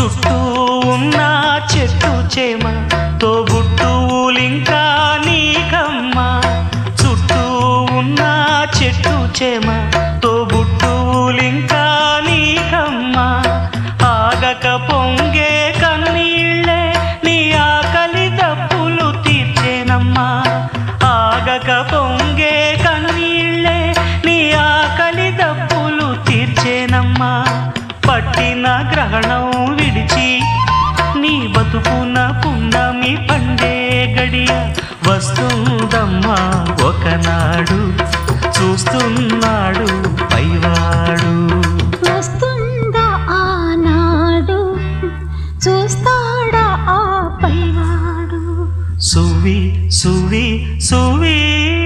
చుట్టూ ఉన్న చెట్టు చేమ తోబుట్టువులింకా నీకమ్మ చుట్టూ ఉన్న చెట్టు చేమ తోబుట్టువులింకా నీకమ్మ ఆగక పొంగే కన్నీళ్ళే నీ ఆకలి తప్పులు తీర్చేనమ్మా. ఆగక పొంగే కన్నీళ్ళే నీ ఆకలి తప్పులు తీర్చేనమ్మా. పట్టిన గ్రహణం బతుకున పున్నమి పండే గడియ వస్తుందమ్మా ఒకనాడు. చూస్తున్నాడు పైవాడు. వస్తుందా ఆనాడు? చూస్తాడా ఆ పైవాడు? సువి సువి సువీ.